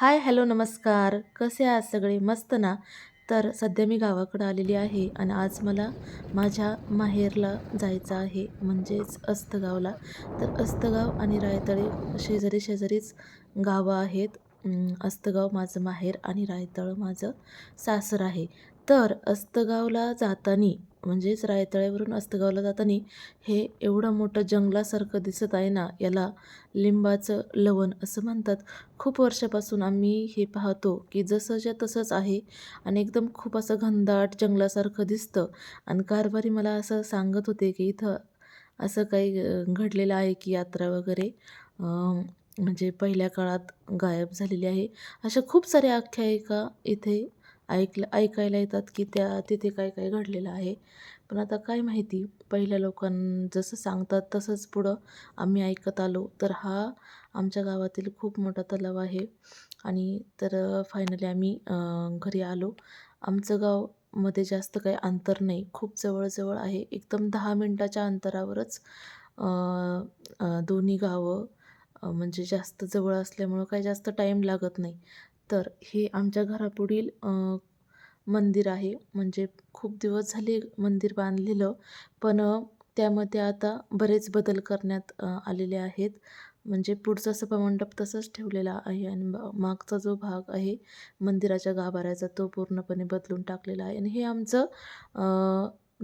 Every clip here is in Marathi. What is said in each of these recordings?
हाय हॅलो नमस्कार. कसे आहात सगळे? मस्त ना? तर सध्या मी गावाकडं आलेली आहे आणि आज मला माझ्या माहेरला जायचं आहे म्हणजेच अस्तगावला. तर अस्तगाव आणि रायतळे शेजारी शेजारीच गावं आहेत. अस्तगाव माझं माहेर आणि रायतळ माझं सासर आहे. तर अस्तगावला जाताना म्हणजेच रायतळ्यावरून अस्तगावला जाताना हे एवढं मोठं जंगलासारखं दिसत आहे ना याला लिंबाचं लवण असं म्हणतात. खूप वर्षापासून आम्ही हे पाहतो की जसंच्या तसंच आहे आणि एकदम खूप असं घनदाट जंगलासारखं दिसतं. आणि कारभारी मला असं सांगत होते की इथं असं काही घडलेलं आहे की यात्रा वगैरे म्हणजे पहिल्या काळात गायब झालेली आहे. अशा खूप साऱ्या आख्यायिका इथे ऐकलं ऐकायला येतात की त्या तिथे काय काय घडलेलं आहे. पण आता काय माहिती पहिल्या लोकां जसं सांगतात तसंच पुढं आम्ही ऐकत आलो. तर हा आमच्या गावातील खूप मोठा तलाव आहे. आणि तर फायनली आम्ही घरी आलो. आमचं गावमध्ये जास्त काही अंतर नाही. खूप जवळजवळ आहे. एकदम दहा मिनटाच्या अंतरावरच दोन्ही गावं म्हणजे जास्त जवळ असल्यामुळं काही जास्त टाईम लागत नाही. तर हे आमच्या घरापुढील मंदिर आहे. म्हणजे खूप दिवस झाले मंदिर बांधलेलं. पण त्यामध्ये आता बरेच बदल करण्यात आलेले आहेत. म्हणजे पुढचा सभामंडप तसंच ठेवलेला आहे आणि मागचा जो भाग आहे मंदिराच्या गाभाऱ्याचा तो पूर्णपणे बदलून टाकलेला आहे. आणि हे आमचं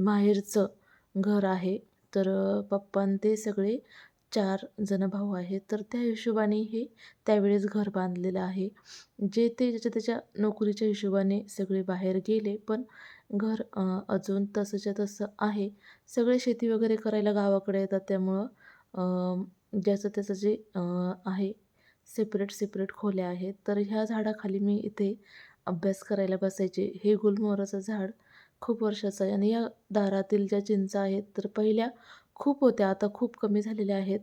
माहेरचं घर आहे. तर पप्पां ते सगळे चार जण भाऊ आहेत तर त्या हिशोबाने हे त्यावेळेस घर बांधलेलं आहे. जे ते ज्याच्या त्याच्या नोकरीच्या हिशोबाने सगळे बाहेर गेले पण घर अजून तसंच्या तसं आहे. सगळे शेती वगैरे करायला गावाकडे येतात त्यामुळं ज्याचं त्याचं जे आहे सेपरेट सेपरेट खोल्या आहेत. तर ह्या झाडाखाली मी इथे अभ्यास करायला बसायचे. हे गुलमोहराचं झाड खूप वर्षाचं आहे आणि या दारातील ज्या चिंचा आहेत तर पहिल्या खूप होत्या आता खूप कमी झालेल्या आहेत.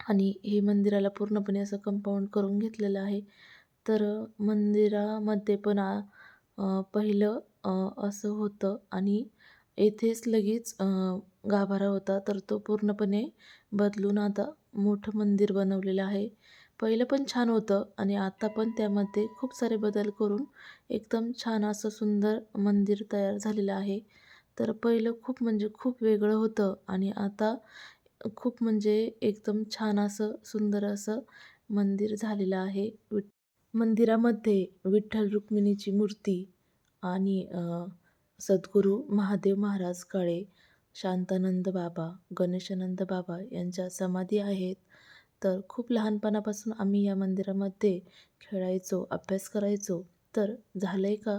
आणि हे मंदिराला पूर्णपणे असं कंपाऊंड करून घेतलेलं आहे. तर मंदिरामध्ये पण पहिलं असं होतं आणि येथेच लगेच गाभारा होता. तर तो पूर्णपणे बदलून आता मोठं मंदिर बनवलेलं आहे. पहिलं पण छान होतं आणि आता पण त्यामध्ये खूप सारे बदल करून एकदम छान असं सुंदर मंदिर तयार झालेलं आहे. तर पहिलं खूप म्हणजे खूप वेगळं होतं आणि आता खूप म्हणजे एकदम छान असं सुंदर असं मंदिर झालेलं आहे. विठ मंदिरामध्ये विठ्ठल रुक्मिणीची मूर्ती आणि सद्गुरू महादेव महाराज काळे शांतानंद बाबा गणेशानंद बाबा यांच्या समाधी आहेत. तर खूप लहानपणापासून आम्ही या मंदिरामध्ये खेळायचो अभ्यास करायचो. तर झालं आहे का?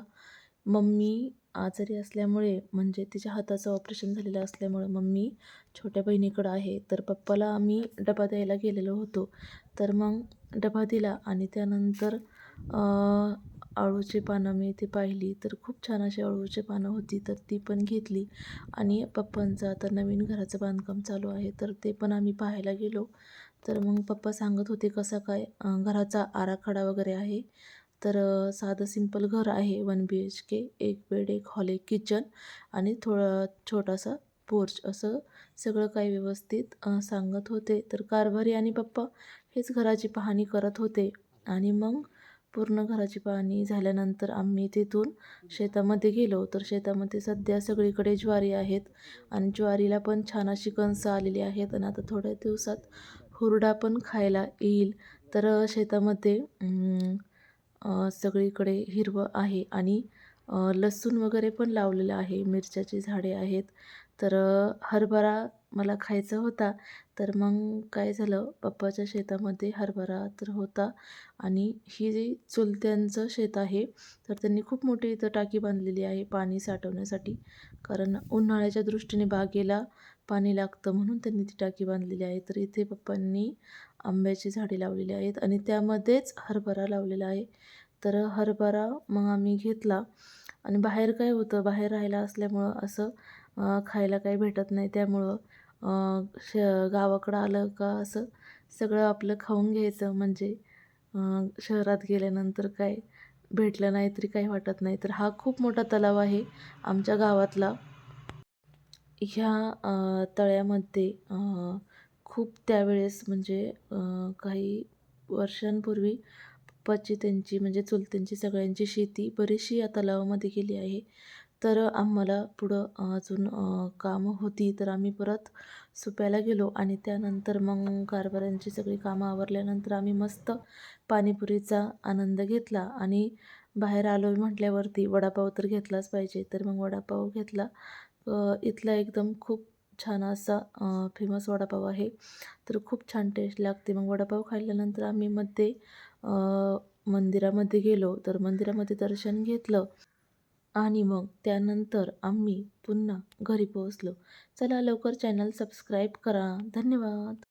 मम्मी आजारी असल्यामुळे म्हणजे तिच्या हाताचं ऑपरेशन झालेलं असल्यामुळे मम्मी छोट्या बहिणीकडं आहे. तर पप्पाला आम्ही डबा द्यायला गेलेलो होतो. तर मग डबा दिला आणि त्यानंतर अळूची पानं मी ती पाहिली. तर खूप छान अशी अळूची पानं होती. तर ती पण घेतली. आणि पप्पांचं आता नवीन घराचं बांधकाम चालू आहे. तर ते पण आम्ही पाहायला गेलो. तर मग पप्पा सांगत होते कसा काय घराचा आराखडा वगैरे आहे? तर साधं सिंपल घर आहे वन बी एच के एक बेड एक हॉल एक किचन आणि थोडा छोटासा पोर्च असं सगळं काही व्यवस्थित सांगत होते. तर कारभारी आणि पप्पा हेच घराची पाहणी करत होते आणि मग पूर्ण घराची पाहणी झाल्यानंतर आम्ही तिथून शेतामध्ये गेलो. तर शेतामध्ये सध्या सगळीकडे ज्वारी आहेत आणि ज्वारीला पण छान अशी कणसं आलेली आहेत आणि आता थोड्या दिवसात हुरडा पण खायला येईल. तर शेतामध्ये सगळीकडे हिरवं आहे आणि लसूण वगैरे पण लावलेलं आहे मिरच्याची झाडे आहेत. तर हरभरा मला खायचा होता तर मग काय झालं पप्पाच्या शेतामध्ये हरभरा तर होता आणि ही जी चुलत्यांचं शेत आहे तर त्यांनी खूप मोठी इथं टाकी बांधलेली आहे पाणी साठवण्यासाठी. कारण उन्हाळ्याच्या दृष्टीने बागेला पाणी लागतं म्हणून त्यांनी ती टाकी बांधलेली आहे. तर इथे पप्पांनी आंब्याची झाडे लावलेली आहेत आणि त्यामध्येच हरभरा लावलेला आहे. तर हरभरा मग आम्ही घेतला. आणि बाहेर काय होतं बाहेर राहायला असल्यामुळं असं खायला काही भेटत नाही. त्यामुळं श गावाकडं आलं का असं सगळं आपलं खाऊन घ्यायचं. म्हणजे शहरात गेल्यानंतर काय भेटलं नाही तरी काही वाटत नाही. तर हा खूप मोठा तलाव आहे आमच्या गावातला. ह्या तळ्यामध्ये खूप त्यावेळेस म्हणजे काही वर्षांपूर्वी पप्पाची त्यांची म्हणजे चुलत्यांची सगळ्यांची शेती बरीचशी या तलावामध्ये गेली आहे. तर आम्हाला पुढं अजून कामं होती तर आम्ही परत सुप्याला गेलो आणि त्यानंतर मग कारभाऱ्यांची सगळी कामं आवरल्यानंतर आम्ही मस्त पाणीपुरीचा आनंद घेतला आणि बाहेर आलो म्हटल्यावरती वडापाव तर घेतलाच पाहिजे. तर मग वडापाव घेतला. इथला एकदम खूप छान असा फेमस वडापाव आहे. तर खूप छान टेस्ट लागते. मग वडापाव खाल्ल्यानंतर आम्ही मध्ये मंदिरामध्ये गेलो तर मंदिरामध्ये दर्शन घेतलं आणि मग त्यानंतर आम्ही पुन्हा घरी पोहोचलो. चला लवकर चॅनल सबस्क्राईब करा. धन्यवाद.